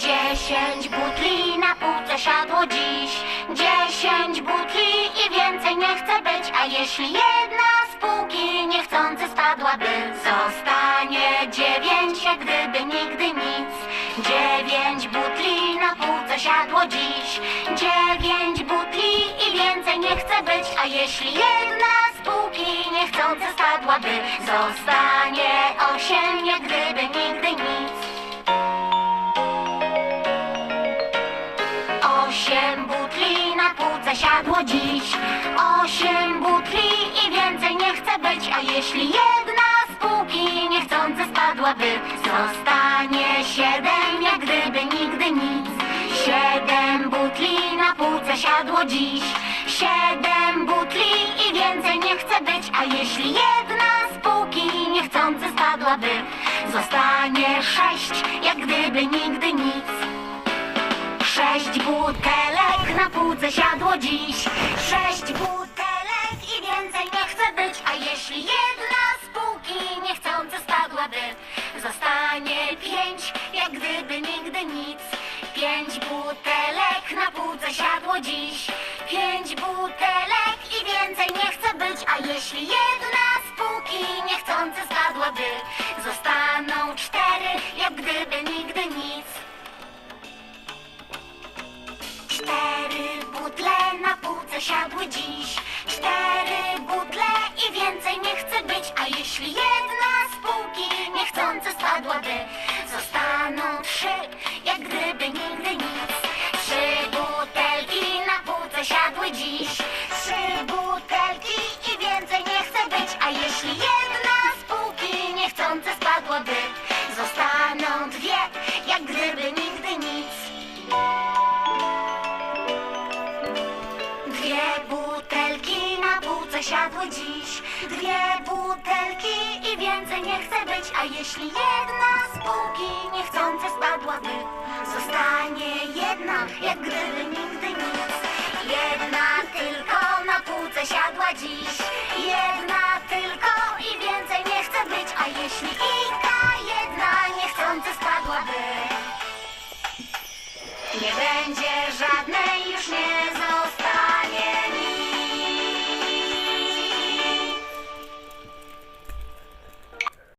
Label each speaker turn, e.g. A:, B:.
A: Dziesięć butli na półce siadło dziś. Dziesięć butli i więcej nie chce być A jeśli jedna z półki niechcący spadłaby Zostanie dziewięć, jak gdyby nigdy nic. Dziewięć butli na półce siadło dziś. Dziewięć butli i więcej nie chce być A jeśli jedna z półki niechcący spadłaby Zostanie osiem. Osiem butli na półce siadło dziś. Osiem butli i więcej nie chce być A jeśli jedna z półki niechcący spadłaby Zostanie siedem, jak gdyby nigdy nic. Siedem butli na półce siadło dziś. Siedem butli i więcej nie chce być A jeśli jedna z półki niechcący spadłaby Zostanie sześć, jak gdyby nigdy nic Sześć butelek na półce siadło dziś. Sześć butelek i więcej nie chce być. A jeśli jedna z półki niechcący spadłaby Zostanie pięć, jak gdyby nigdy nic. Pięć butelek na półce siadło dziś. Pięć butelek i więcej nie chce być. A jeśli jedna z półki niechcący spadłaby Zostaną butle na półce siadły dziś. Cztery butle i więcej nie chce być A jeśli jedna z półki niechcący spadłaby Zostaną trzy, na półce siadły dziś. Dwie butelki i więcej nie chce być A jeśli jedna z półki niechcący spadłaby Zostanie jedna, jak gdyby nigdy nic